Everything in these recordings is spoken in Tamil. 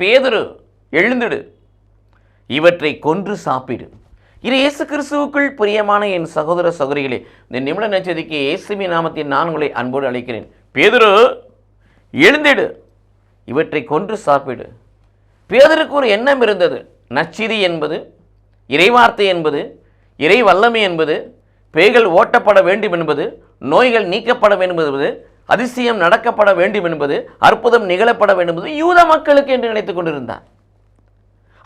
பேதரு எழுந்திடு. இவற்றை கொன்று சாப்பிடு. இது இயேசு கிறிஸ்துவுக்குள் பிரியமான என் சகோதர சகோதரிகளே இந்த நிமிட நச்சதிக்கு இயேசுமி நாமத்தின் நான் உங்களை அன்போடு அழைக்கிறேன். பேதரு எழுந்திடு. இவற்றை கொன்று சாப்பிடு. பேதருக்கு ஒரு எண்ணம் இருந்தது. நச்சிதி என்பது இறைவார்த்தை என்பது இறை வல்லமை என்பது பேய்கள் ஓட்டப்பட வேண்டும் என்பது நோய்கள் நீக்கப்பட வேண்டும் என்பது அதிசயம் நடக்கப்பட வேண்டும் என்பது அற்புதம் நிகழப்பட வேண்டும் என்பது யூத மக்களுக்கு என்று நினைத்துக் கொண்டிருந்தார்.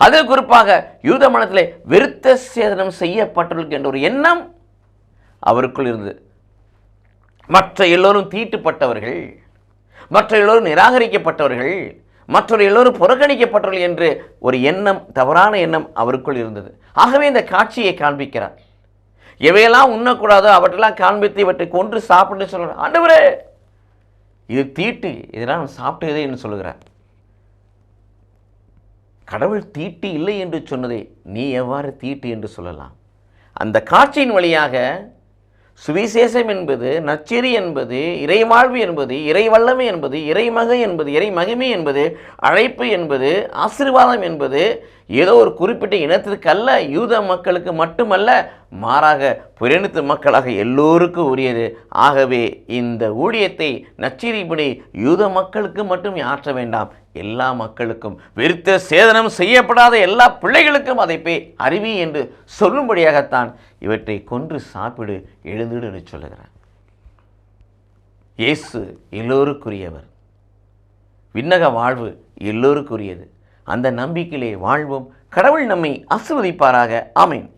அதில் குறிப்பாக யூத மனத்தில் விருத்த சேதனம் செய்யப்பட்டிருக்கு என்ற ஒரு எண்ணம் அவருக்குள் இருந்தது. மற்ற எல்லோரும் தீட்டுப்பட்டவர்கள் மற்ற எல்லோரும் நிராகரிக்கப்பட்டவர்கள் மற்றொரு எல்லோரும் புறக்கணிக்கப்பட்டவர்கள் என்று ஒரு எண்ணம் தவறான எண்ணம் அவருக்குள் இருந்தது. ஆகவே இந்த காட்சியை காண்பிக்கிறார். எவையெல்லாம் உண்ணக்கூடாதோ அவற்றெல்லாம் காண்பித்து இவற்றை கொன்று சாப்பிட்டு சொல்கிறார் ஆண்டவரே இது தீட்டு இதெல்லாம் நான் சாப்பிட்டதே என்று சொல்லுகிறார். கடவுள் தீட்டு இல்லை என்று சொன்னதை நீ எவ்வாறு தீட்டு என்று சொல்லலாம்? அந்த காட்சியின் வழியாக சுவிசேஷம் என்பது நச்செறி என்பது இறைவாழ்வு என்பது இறைவல்லமை என்பது இறைமகை என்பது இறை மகிமை என்பது அழைப்பு என்பது ஆசீர்வாதம் என்பது ஏதோ ஒரு குறிப்பிட்ட இனத்திற்கு அல்ல யூத மக்களுக்கு மட்டுமல்ல மாறாக புரணித்து மக்களாக எல்லோருக்கும் உரியது. ஆகவே இந்த ஊழியத்தை நச்செறிப்படி யூத மக்களுக்கு மட்டும் ஆற்ற வேண்டாம். எல்லா மக்களுக்கும் விருத்த சேதனம் செய்யப்படாத எல்லா பிள்ளைகளுக்கும் அதை போய் அறிவி என்று சொல்லும்படியாகத்தான் இவற்றை கொன்று சாப்பிடு எழுந்துடு என்று சொல்லுகிறார். இயேசு எல்லோருக்குரியவர். விண்ணக வாழ்வு எல்லோருக்குரியது. அந்த நம்பிக்கையிலே வாழ்வோம். கடவுள் நம்மை ஆசிர்வதிப்பாராக. ஆமேன்.